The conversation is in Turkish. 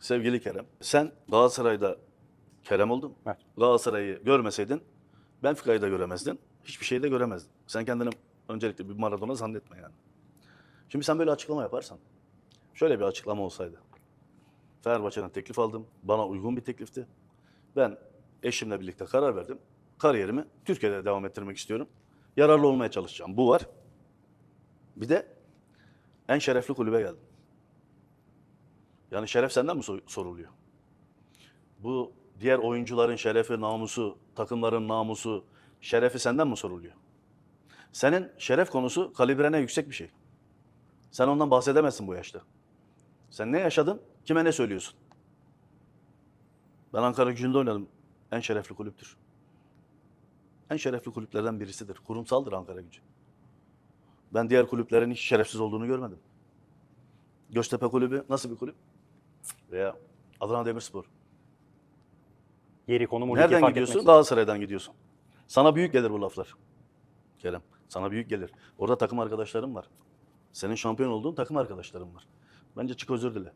Sevgili Kerem, sen Galatasaray'da Kerem oldun. Evet. Galatasaray'ı görmeseydin Benfica'yı da göremezdin. Hiçbir şeyi de göremezdin. Sen kendini öncelikle bir Maradona zannetme yani. Şimdi sen böyle açıklama yaparsan, şöyle bir açıklama olsaydı. Fenerbahçe'den teklif aldım. Bana uygun bir teklifti. Ben eşimle birlikte karar verdim. Kariyerimi Türkiye'de devam ettirmek istiyorum. Yararlı olmaya çalışacağım. Bu var. Bir de en şerefli kulübe geldim. Yani şeref senden mi so- soruluyor? Bu diğer oyuncuların şerefi, namusu, takımların namusu, şerefi senden mi soruluyor? Senin şeref konusu kalibrene yüksek bir şey. Sen ondan bahsedemezsin bu yaşta. Sen ne yaşadın, kime ne söylüyorsun? Ben Ankara gücünde oynadım. En şerefli kulüptür. En şerefli kulüplerden birisidir. Kurumsaldır Ankara gücü. Ben diğer kulüplerin hiç şerefsiz olduğunu görmedim. Göztepe kulübü nasıl bir kulüp? Veya Adana Demirspor. Yeri konumu ligi Nereden fark gidiyorsun? etmeksizin. Galatasaray'dan gidiyorsun. Sana büyük gelir bu laflar. Kerem, sana büyük gelir. Orada takım arkadaşlarım var. Senin şampiyon olduğun takım arkadaşlarım var. Bence çık özür dile.